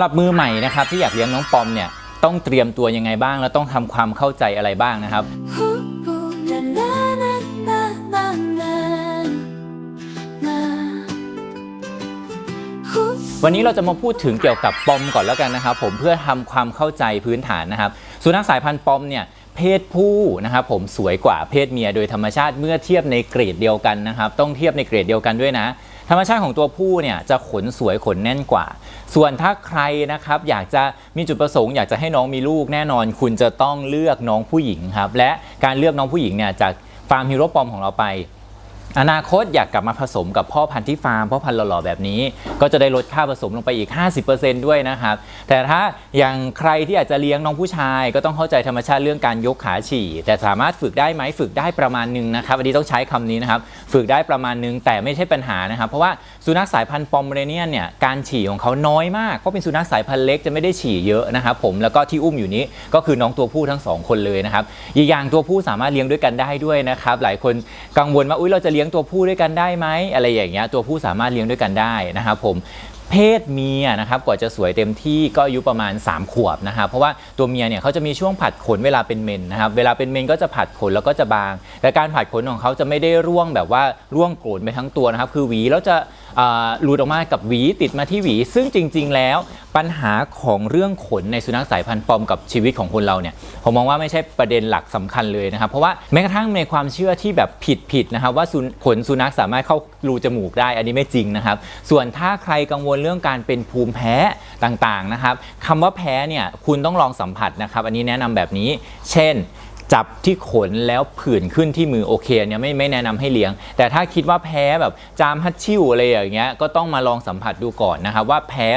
สำหรับมือใหม่นะครับที่อยากเลี้ยงน้องปอมเนี่ยต้องเตรียมตัวยังไงบ้าง แล้วต้องทำความเข้าใจอะไรบ้างนะครับ วันนี้เราจะมาพูดถึงเกี่ยวกับปอมก่อนแล้วกันนะครับ ผมเพื่อทำความเข้าใจพื้นฐานนะครับ สุนัขสายพันธุ์ปอมเนี่ยเพศผู้นะครับผมสวยกว่าเพศเมียโดยธรรมชาติเมื่อเทียบในเกรดเดียวกันนะครับ ต้องเทียบในเกรดเดียวกันด้วยนะ ธรรมชาติของตัวผู้เนี่ยจะขนสวยขนแน่นกว่า ส่วนถ้าใครนะครับอยากจะมีจุดประสงค์อยากจะให้น้องมีลูกแน่นอน คุณจะต้องเลือกน้องผู้หญิงครับและการเลือกน้องผู้หญิงเนี่ยจากฟาร์มฮีโร่ปอมของเราไป อนาคตอยากกลับมาผสมกับพ่อพันธุ์ที่ฟาร์มพ่อพันธุ์หล่อๆแบบนี้ ก็จะได้ลดค่าผสมลงไปอีก 50%ด้วยนะครับ แต่ถ้าอย่างใครที่อยากจะเลี้ยงน้องผู้ชาย ก็ต้องเข้าใจธรรมชาติเรื่องการยกขาฉี่ แต่สามารถฝึกได้ไหมฝึกได้ประมาณหนึงนะครับอันนี้ต้องใช้คำนี้นะครับฝึกได้ประมาณหนึงแต่ไม่ใช่ปัญหานะครับ เพราะว่าสุนัขสายพันธุ์ปอมเมเรเนียนเนี่ยการฉี่ของเขาน้อยมากเพราะเป็นสุนัขสายพันธุ์เล็กจะไม่ได้ฉี่เยอะนะครับผมแล้วก็ที่อุ้มอยู่นี้ก็คือน้องตัวผู้ทั้งสองคนเลยนะครับอีกอย่างตัวผู้สามารถเลี้ยงด้วยกันได้ด้วยนะครับหลายคนกังวลว่าอุ้ยเราจะเลี้ยี้ยงตัวผู้ด้วยกันได้ไหมอะไรอย่างเงี้ยตัวผู้สามารถเลี้ยงด้วยกันได้นะครับผมเพศเมียนะครับกว่าจะสวยเต็มที่ก็อายุประมาณ 3 ขวบนะครับเพราะว่าตัวเมียเนี่ยเขาจะมีช่วงผัดขนเวลาเป็นเมนนะครับเวลาเป็นเมนก็จะผัดขนแล้วก็จะบาง แต่การผัดขนของเขาจะไม่ได้ร่วงแบบว่าร่วงโกรนไปทั้งตัวนะครับคือหวีแล้วจะ หลุดออกมากับหวีติดมาที่หวี ซึ่งจริง ๆ แล้วปัญหาของเรื่องขนในสุนัขสายพันธุ์ปอมกับชีวิตของคนเราเนี่ยผมมองว่าไม่ใช่ประเด็นหลักสำคัญเลยนะครับ เพราะว่าแม้กระทั่งในความเชื่อที่แบบผิดๆนะครับว่าขนสุนัขสามารถเข้ารูจมูกได้ อันนี้ไม่จริงนะครับ ส่วนถ้าใครกังวลเรื่องการเป็นภูมิแพ้ต่างๆนะครับคำว่าแพ้เนี่ยคุณต้องลองสัมผัสนะครับ อันนี้แนะนำแบบนี้ เช่น จับที่ขนแล้วผื่นขึ้นที่มือโอเคเนี่ยไม่ไม่แนะนำให้เลี้ยง แต่ถ้าคิดว่าแพ้แบบจามฮัดชิวอะไรอย่างเงี้ยก็ต้องมาลองสัมผัสดูก่อนนะครับว่าแพ้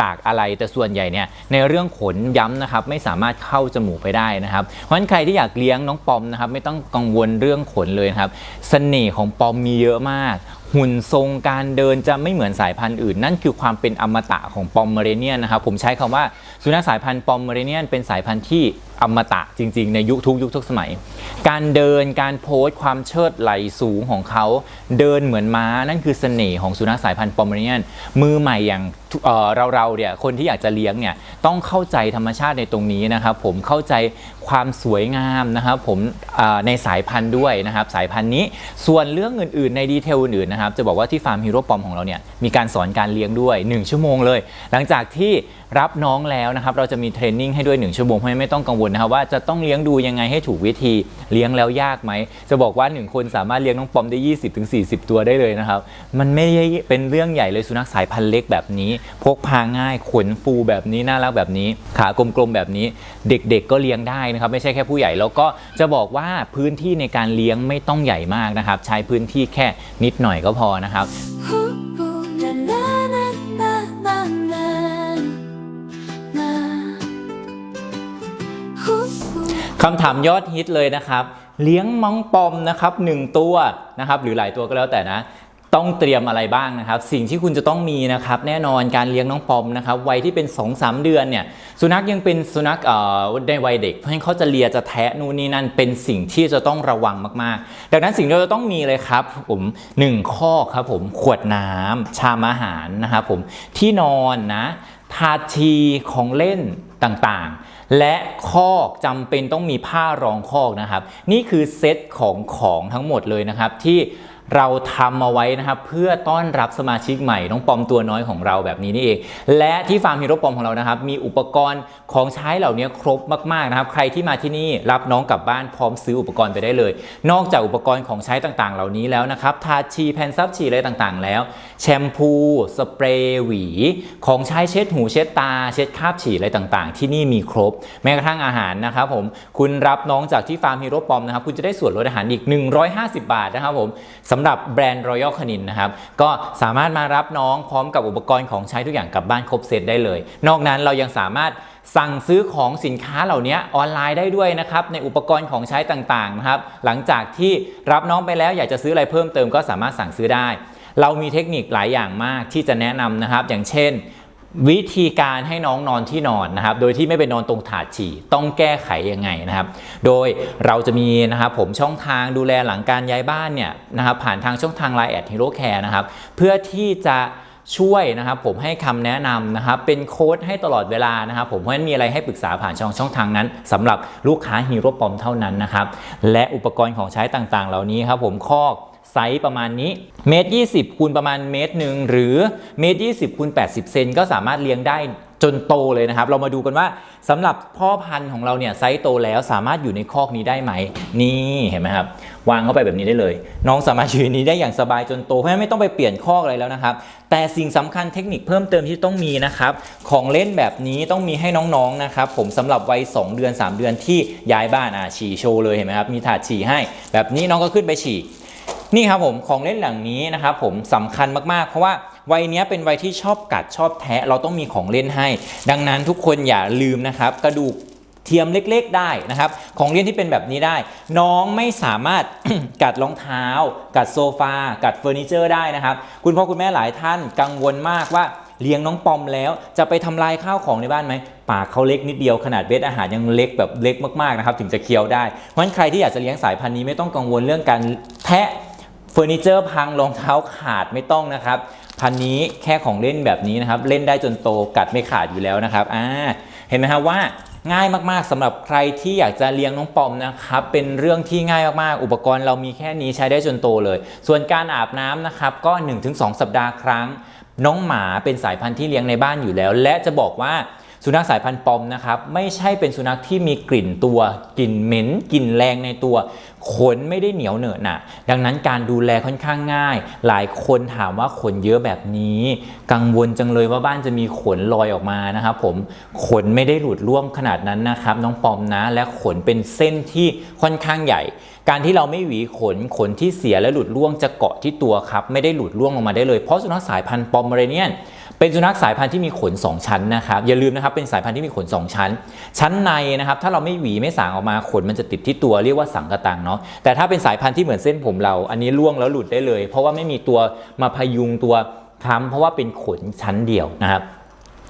จากอะไรแต่ส่วนใหญ่เนี่ยในเรื่องขนย้ำนะครับไม่สามารถเข้าจมูกไปได้นะครับเพราะฉะนั้นใครที่อยากเลี้ยงน้องปอมนะครับไม่ต้องกังวลเรื่องขนเลยครับเสน่ห์ของปอมมีเยอะมาก หุ่นทรงการเดินจะไม่เหมือนสายพันธุ์อื่น นั่นคือความเป็นอมตะของปอมเมเรเนียนนะครับผมใช้คำว่าสุนัขสายพันธุ์ปอมเมเรเนียนเป็นสายพันธุ์ที่อมตะจริง ๆ ในยุคทุกยุคทุกสมัย การเดินการโพสต์ความเชิดไหลสูงของเขา เดินเหมือนม้านั่นคือเสน่ห์ของสุนัขสายพันธุ์ปอมเมเนียน มือใหม่อย่างเอ่อเราเนี่ยคนที่อยากจะเลี้ยงเนี่ยต้องเข้าใจธรรมชาติในตรงนี้นะครับผมเข้าใจความสวยงามนะครับผมในสายพันธุ์ด้วยนะครับสายพันธุ์นี้ส่วนเรื่องอื่นๆ ในดีเทลอื่นๆนะครับจะบอกว่าที่ฟาร์มฮีโร่ปอมของเราเนี่ยมีการสอนการเลี้ยงด้วย 1 ชั่วโมงเลย หลังจากที่รับน้องแล้วนะครับเราจะมีเทรนนิ่งให้ด้วย 1 ชั่วโมงเพราะไม่ต้องกังวลนะครับว่าจะต้องเลี้ยงดูยังไงให้ถูกวิธี เลี้ยงแล้วยากไหม จะบอกว่า 1 คนสามารถเลี้ยงน้องปอมได้ 20-40 ตัวได้เลยนะครับ มันไม่ได้เป็นเรื่องใหญ่เลยสุนัขสายพันธุ์เล็กแบบนี้ พกพาง่ายขนฟูแบบนี้น่ารักแบบนี้ ขากลมๆแบบนี้ เด็กๆก็เลี้ยงได้นะครับ ไม่ใช่แค่ผู้ใหญ่แล้วก็จะบอกว่าพื้นที่ในการเลี้ยงไม่ต้องใหญ่มากนะครับ ใช้พื้นที่แค่นิดหน่อยก็พอนะครับ คำถามยอดฮิตเลยนะครับ เลี้ยงมังปอมนะครับหนึ่งตัวนะครับ หรือหลายตัวก็แล้วแต่นะ ต้องเตรียมอะไรบ้างนะครับ สิ่งที่คุณจะต้องมีนะครับ แน่นอนการเลี้ยงน้องปอมนะครับวัยที่เป็น 2-3 เดือนเนี่ย สุนัขยังเป็นสุนัขเอ่อในวัยเด็ก เพราะฉะนั้นเขาจะเลียจะแทะนู่นนี่นั่นเป็นสิ่งที่จะต้องระวังมากๆ ดังนั้นสิ่งที่เราจะต้องมีเลยครับผมหนึ่งข้อครับผมขวดน้ำชามอาหารนะครับผมที่นอนนะ ทาชีของเล่นต่างๆ และคอกจำเป็นต้องมีผ้ารองคอกนะครับ นี่คือเซตของของทั้งหมดเลยนะครับที่ เราทำเอาไว้นะครับเพื่อต้อนรับสมาชิกใหม่น้องปอมตัวน้อยของเราแบบนี้นี่เอง และที่ฟาร์มฮีโร่ปอมของเรานะครับ มีอุปกรณ์ของใช้เหล่านี้ครบมากๆนะครับ ใครที่มาที่นี่รับน้องกลับบ้านพร้อมซื้ออุปกรณ์ไปได้เลย นอกจากอุปกรณ์ของใช้ต่างๆ เหล่านี้แล้วนะครับทาชีแผ่นซับชีอะไรต่างๆ แล้ว แชมพู สเปรย์หวี ของใช้เช็ดหูเช็ดตา เช็ดคราบฉี่อะไรต่างๆ ที่นี่มีครบ แม้กระทั่งอาหารนะครับผมคุณรับน้องจากที่ฟาร์มฮีโร่ปอมนะครับคุณจะได้ส่วนลดอาหารอีก 150 บาทนะครับผมสำหรับแบรนด์รอยัลคานินนะครับ ก็สามารถมารับน้องพร้อมกับอุปกรณ์ของใช้ทุกอย่างกลับบ้านครบเซตได้เลย นอกนั้นเรายังสามารถสั่งซื้อของสินค้าเหล่านี้ออนไลน์ได้ด้วยนะครับในอุปกรณ์ของใช้ต่างๆนะครับหลังจากที่รับน้องไปแล้วอยากจะซื้ออะไรเพิ่มเติมก็สามารถสั่งซื้อได้ เรามีเทคนิคหลายอย่างมากที่จะแนะนำนะครับ อย่างเช่น วิธีการให้น้องนอนที่นอนนะครับ โดยที่ไม่ไปนอนตรงถาดฉี่ต้องแก้ไขยังไงนะครับ โดยเราจะมีนะครับผมช่องทางดูแลหลังการย้ายบ้านเนี่ยนะครับผ่านทางช่องทาง Line แอดฮีโร่แคร์นะครับ เพื่อที่จะช่วยนะครับผมให้คำแนะนำนะครับเป็นโค้ดให้ตลอดเวลานะครับผมเพราะฉะนั้นมีอะไรให้ปรึกษาผ่านช่องช่องทางนั้นสำหรับลูกค้าฮีโร่ปอมเท่านั้นนะครับและอุปกรณ์ของใช้ต่างๆ เหล่านี้ครับผมคอก ไซส์ประมาณนี้เมตร20คูณประมาณเมตรหนึ่งหรือเมตร20คูณ80 เซนก็สามารถเลี้ยงได้จนโตเลยนะครับ เรามาดูกันว่าสำหรับพ่อพันธุ์ของเราเนี่ยไซส์โตแล้วสามารถอยู่ในคอกนี้ได้ไหม นี่เห็นไหมครับ วางเข้าไปแบบนี้ได้เลย น้องสามารถอยู่นี้ได้อย่างสบายจนโตเพราะไม่ต้องไปเปลี่ยนคอกอะไรแล้วนะครับ แต่สิ่งสำคัญเทคนิคเพิ่มเติมที่ต้องมีนะครับ ของเล่นแบบนี้ต้องมีให้น้องๆนะครับ ผมสำหรับวัย2เดือน 3 เดือนที่ย้ายบ้านอะฉี่โชว์เลยเห็นไหมครับมีถาดฉี่ให้ แบบนี้น้องก็ขึ้นไปฉี่ นี่ครับผมของเล่นหลังนี้นะครับผมสำคัญมากๆ เพราะว่าวัยนี้เป็นวัยที่ชอบกัดชอบแทะเราต้องมีของเล่นให้ ดังนั้นทุกคนอย่าลืมนะครับ กระดูกเทียมเล็กๆได้นะครับ ของเล่นที่เป็นแบบนี้ได้ น้องไม่สามารถกัดรองเท้า กัดโซฟา กัดเฟอร์นิเจอร์ได้นะครับ คุณพ่อคุณแม่หลายท่านกังวลมากว่าเลี้ยงน้องปอมแล้วจะไปทำลายข้าวของในบ้านไหมปากเขาเล็กนิดเดียวขนาดเบ็ดอาหารยังเล็กแบบเล็กมากๆนะครับถึงจะเคี้ยวได้เพราะฉะนั้นใครที่อยากจะเลี้ยงสายพันธุ์นี้ไม่ต้องกังวลเรื่องการแทะ เฟอร์นิเจอร์พังรองเท้าขาดไม่ต้องนะครับ พันนี้แค่ของเล่นแบบนี้นะครับ เล่นได้จนโตกัดไม่ขาดอยู่แล้วนะครับอ่าเห็นไหมครับว่าง่ายมากๆสำหรับใครที่อยากจะเลี้ยงน้องปอมนะครับเป็นเรื่องที่ง่ายมากๆ อุปกรณ์เรามีแค่นี้ใช้ได้จนโตเลย ส่วนการอาบน้ำนะครับก็ 1-2 สัปดาห์ครั้ง น้องหมาเป็นสายพันธุ์ที่เลี้ยงในบ้านอยู่แล้ว และจะบอกว่า สุนัขสายพันธุ์ปอมนะครับไม่ใช่เป็นสุนัขที่มีกลิ่นตัวกลิ่นเหม็นกลิ่นแรงในตัวขนไม่ได้เหนียวเหนอะหนะดังนั้นการดูแลค่อนข้างง่าย หลายคนถามว่าขนเยอะแบบนี้ กังวลจังเลยว่าบ้านจะมีขนลอยออกมานะครับผมขนไม่ได้หลุดร่วงขนาดนั้นนะครับ น้องปอมนะ และขนเป็นเส้นที่ค่อนข้างใหญ่ การที่เราไม่หวีขนขนที่เสียและหลุดร่วงจะเกาะที่ตัวครับ ไม่ได้หลุดร่วงลงมาได้เลยเพราะสุนัขสายพันธุ์ปอมเมอเรเนียน เป็นสุนัขสายพันธุ์ที่มีขน 2 ชั้นนะครับอย่าลืมนะครับเป็นสายพันธุ์ที่มีขน 2 ชั้น ชั้นในนะครับถ้าเราไม่หวีไม่สางออกมาขนมันจะติดที่ตัวเรียกว่าสังกะตังเนาะแต่ถ้าเป็นสายพันธุ์ที่เหมือนเส้นผมเรา อันนี้ล่วงแล้วหลุดได้เลย เพราะว่าไม่มีตัวมาพยุงตัวค้ำเพราะว่าเป็นขนชั้นเดียวนะครับ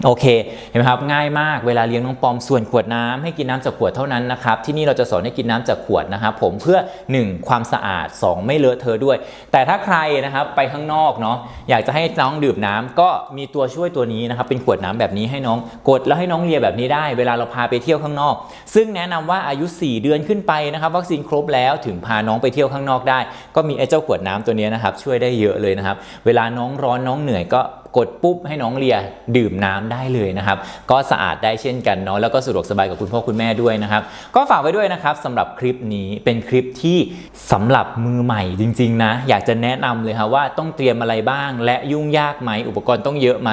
โอเคเห็นไหมครับง่ายมากเวลาเลี้ยงน้องปอมส่วนขวดน้ำให้กินน้ำจากขวดเท่านั้นนะครับที่นี่เราจะสอนให้กินน้ำจากขวดนะครับผมเพื่อ 1. ความสะอาด 2. ไม่เลอะเทอะด้วย แต่ถ้าใครนะครับไปข้างนอกเนาะอยากจะให้น้องดื่มน้ำก็มีตัวช่วยตัวนี้นะครับเป็นขวดน้ำแบบนี้ให้น้องกดแล้วให้น้องเลียแบบนี้ได้ เวลาเราพาไปเที่ยวข้างนอก ซึ่งแนะนำว่าอายุ 4 เดือนขึ้นไปนะครับวัคซีนครบแล้วถึงพาน้องไปเที่ยวข้างนอกได้ ก็มีไอ้เจ้าขวดน้ำตัวนี้นะครับช่วยได้เยอะเลยนะครับเวลาน้องร้อนน้องเหนื่อยก็ กดปุ๊บให้น้องเลียดื่มน้ำได้เลยนะครับ ก็สะอาดได้เช่นกันเนาะแล้วก็สะดวกสบายกับคุณพ่อคุณแม่ด้วยนะครับ ก็ฝากไว้ด้วยนะครับสำหรับคลิปนี้เป็นคลิปที่สำหรับมือใหม่จริง ๆ นะ อยากจะแนะนำเลยครับว่าต้องเตรียมอะไรบ้าง และยุ่งยากไหมอุปกรณ์ต้องเยอะไหม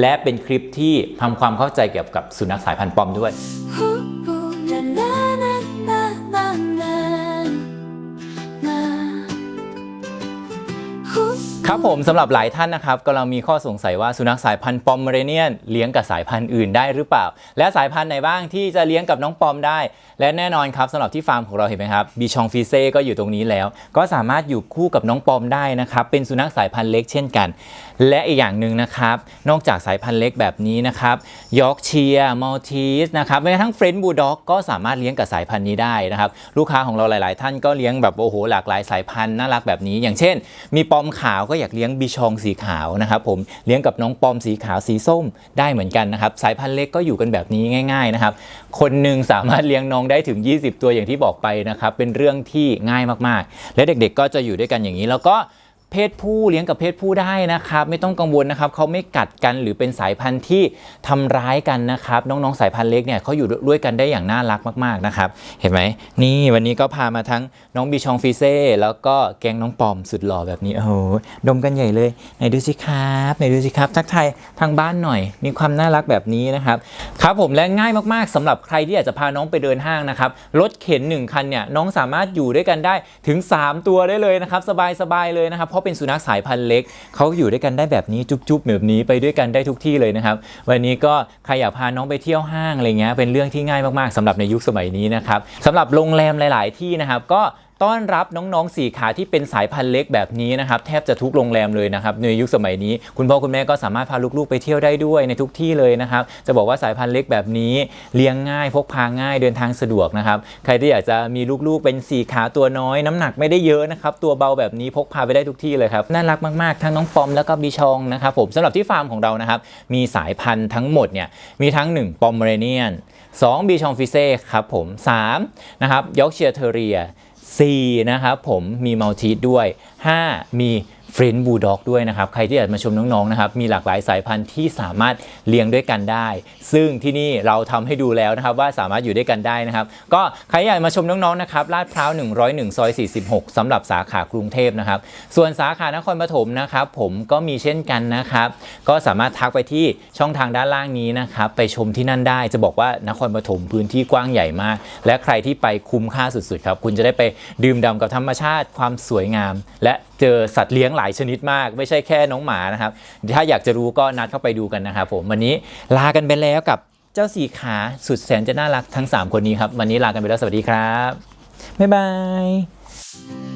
และเป็นคลิปที่ทำความเข้าใจเกี่ยวกับสุนัขสายพันธุ์ปอมด้วย ครับผมสำหรับหลายท่านนะครับกำลังมีข้อสงสัยว่าสุนัขสายพันธุ์ปอมเมเรเนียนเลี้ยงกับสายพันธุ์อื่นได้หรือเปล่า และสายพันธุ์ไหนบ้างที่จะเลี้ยงกับน้องปอมได้ และแน่นอนครับสำหรับที่ฟาร์มของเราเห็นไหมครับบีชองฟีเซ่ก็อยู่ตรงนี้แล้ว ก็สามารถอยู่คู่กับน้องปอมได้นะครับเป็นสุนัขสายพันธุ์เล็กเช่นกัน และอีกอย่างหนึ่งนะครับนอกจากสายพันธุ์เล็กแบบนี้นะครับยอร์กเชียร์มัลทีสนะครับแม้กระทั่งเฟรนด์บูลด็อกก็สามารถเลี้ยงกับสายพันธุ์นี้ได้นะครับลูกค้าของเราหลาย ๆ ท่านก็เลี้ยงแบบโอ้โหหลากหลายสายพันธุ์น่ารักแบบนี้ อย่างเช่น มีปอมขาวก็อยากเลี้ยงบีชองสีขาวนะครับผมเลี้ยงกับน้องปอมสีขาวสีส้มได้เหมือนกันนะครับสายพันธุ์เล็กก็อยู่กันแบบนี้ง่ายๆนะครับคนหนึ่งสามารถเลี้ยงน้องได้ถึง 20 ตัวอย่างที่บอกไปนะครับเป็นเรื่องที่ง่ายมากๆ และเด็กๆก็จะอยู่ด้วยกันอย่างนี้แล้วก็ เพศผู้เลี้ยงกับเพศผู้ได้นะครับ ไม่ต้องกังวลนะครับเขาไม่กัดกันหรือเป็นสายพันธุ์ที่ทำร้ายกันนะครับน้องๆสายพันธุ์เล็กเนี่ยเขาอยู่ด้วยกันได้อย่างน่ารักมากๆนะครับเห็นไหมนี่วันนี้ก็พามาทั้งน้องบีชองฟิเซ่แล้วก็แกงน้องปอมสุดหล่อแบบนี้โอ้โหดมกันใหญ่เลยไหนดูสิครับไหนดูสิครับทักทายทางบ้านหน่อย มีความน่ารักแบบนี้นะครับครับผมและง่ายมากๆสำหรับใครที่อยากจะพาน้องไปเดินห้างนะครับรถเข็นหนึ่งคันเนี่ยน้องสามารถอยู่ด้วยกันได้ถึง 3 ตัวได้เลยนะครับสบายๆเลยนะครับเขาเป็นสุนัขสายพันธุ์เล็กเขาอยู่ด้วยกันได้แบบนี้จุ๊บๆแบบนี้ไปด้วยกันได้ทุกที่เลยนะครับ วันนี้ก็ใครอยากพาน้องไปเที่ยวห้างอะไรเงี้ยเป็นเรื่องที่ง่ายมากๆสำหรับในยุคสมัยนี้นะครับสำหรับโรงแรมหลาย ๆ ที่นะครับก็ ต้อนรับน้องๆสี่ขาที่เป็นสายพันธุ์เล็กแบบนี้นะครับแทบจะทุกโรงแรมเลยนะครับในยุคสมัยนี้ คุณพ่อคุณแม่ก็สามารถพาลูกๆไปเที่ยวได้ด้วยในทุกที่เลยนะครับจะบอกว่าสายพันธุ์เล็กแบบนี้เลี้ยงง่าย พกพาง่ายเดินทางสะดวกนะครับใครที่อยากจะมีลูกๆเป็นสี่ขาตัวน้อย น้ำหนักไม่ได้เยอะนะครับตัวเบาแบบนี้พกพาไปได้ทุกที่เลยครับน่ารักมากๆ ทั้งน้องปอมแล้วก็บีชองนะครับผมสำหรับที่ฟาร์มของเรานะครับมีสายพันธุ์ทั้งหมดเนี่ยมีทั้ง1ปอมเมเรเนียน2บีชองฟิเซ่ครับผม3นะครับยอร์กเชียร์เทเรีย 4นะครับผมมีมัลทีด้วย 5 มี ฟรนด์บูลด็อกด้วยนะครับ ใครที่อยากมาชมน้องๆนะครับ มีหลากหลายสายพันธุ์ที่สามารถเลี้ยงด้วยกันได้ ซึ่งที่นี่เราทำให้ดูแล้วนะครับว่าสามารถอยู่ด้วยกันได้นะครับ ก็ใครอยากมาชมน้องๆนะครับลาดพร้าว 101 ซอย 46สำหรับสาขากรุงเทพนะครับ ส่วนสาขานครปฐมนะครับ ผมก็มีเช่นกันนะครับ ก็สามารถทักไปที่ช่องทางด้านล่างนี้นะครับ ไปชมที่นั่นได้จะบอกว่านครปฐมพื้นที่กว้างใหญ่มาก และใครที่ไปคุ้มค่าสุดๆครับคุณจะได้ไปดื่มด่ำกับธรรมชาติความสวยงาม และ เจอสัตว์เลี้ยงหลายชนิดมาก ไม่ใช่แค่น้องหมานะครับ ถ้าอยากจะรู้ก็นัดเข้าไปดูกันนะครับผมวันนี้ลากันไปแล้วกับเจ้าสีขาสุดแสนจะน่ารักทั้ง 3 คนนี้ครับ วันนี้ลากันไปแล้วสวัสดีครับ บ๊ายบาย